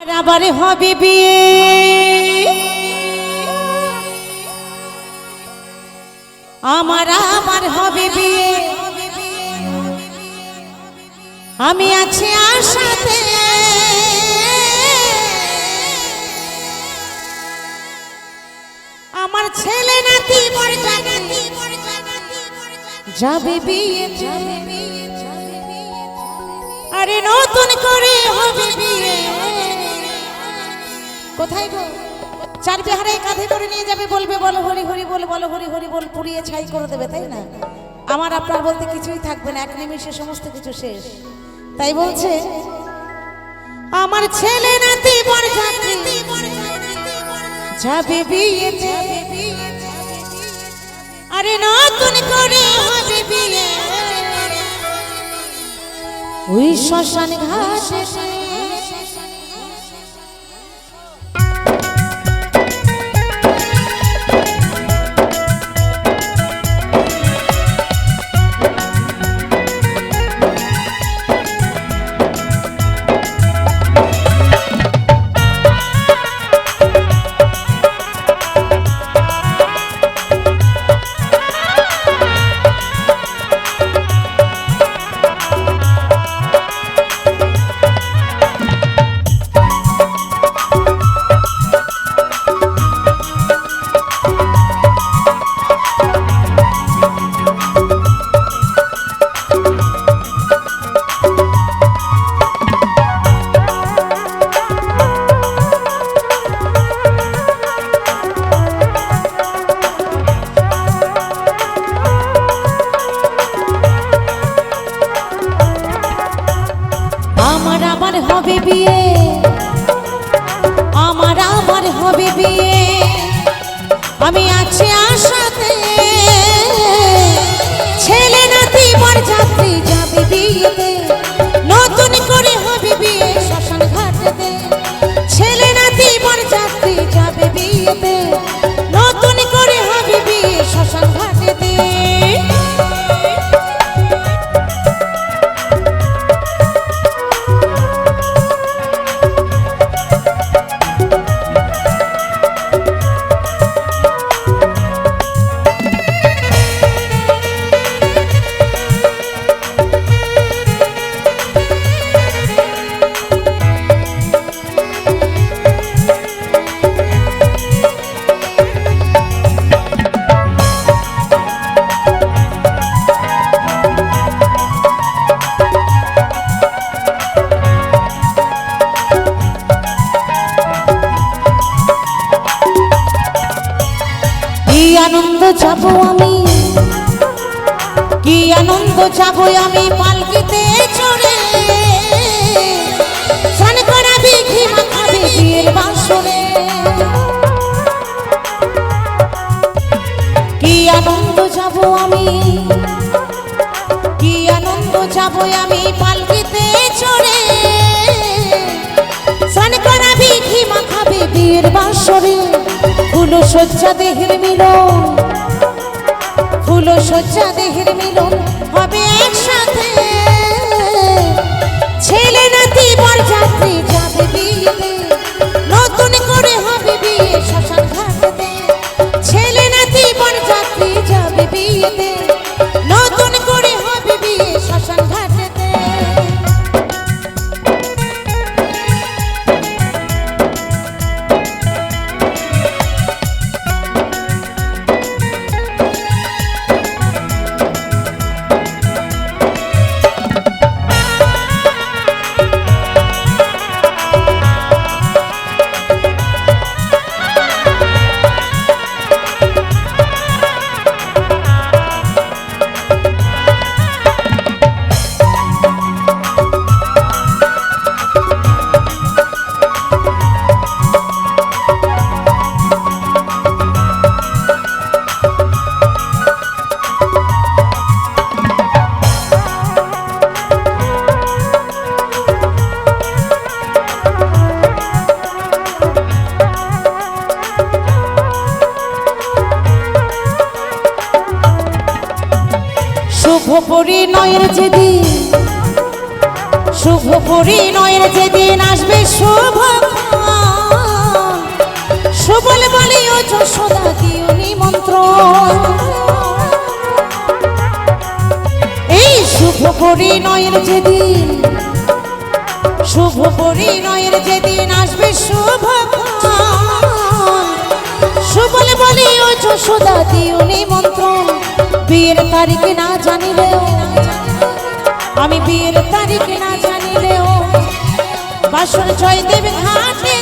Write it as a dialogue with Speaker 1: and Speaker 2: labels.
Speaker 1: আবার হবে বিয়ে। আমার আমার হবে বিয়ে। আমি আছি আশাতে। আমার ছেলে নাতি যাবে বিয়ে আরে নতুন করে হবে বিয়ে। কোথায় গো? চার বিহারে কাঁধে করে নিয়ে যাবে, বলবে, বলো, হরি হরি, বল, বলো, হরি হরি, বল, পুড়িয়ে ছাই করে দেবে, তাই না? আমার আপনার বলতে কিছুই থাকবে না, এক নিমিষে সমস্ত কিছু শেষ। তাই বলছে, আমার ছেলে নাতি বর যাবে বিয়ে আরে নতুন করে হবে বিয়ে। ওই শ্মশান ঘাটে। হবে বিয়ে। আমার আমার হবে বিয়ে। আমি আছি আশাতে। আনন্দ যাব আমি? কি আনন্দ যাব আমি পালকিতে চড়ে? স্নান করাবি কি আনন্দ যাব আমি? কি আনন্দ যাব আমি পালকিতে চড়ে? স্নান করাবি বিয়ের সজ্জা দেহের মিলন। ফুল সজ্জা দেহের মিলন। পরিণয়ের যেদিন, শুভ পরিণয়ের যেদিন আসবে শুভ সুবল বলে ও যশোদা দিও নিমন্ত্রণ। এই শুভ পরিণয়ের যেদিন, শুভ পরিণয়ের যেদিন আসবে শুভ সুবল বলে ও দিও নিমন্ত্রণ। বিয়ের তারিখ না জানিলেও আমি বিয়ের তারিখ না জানিলেও বাসন জয় দেবে ঘাটে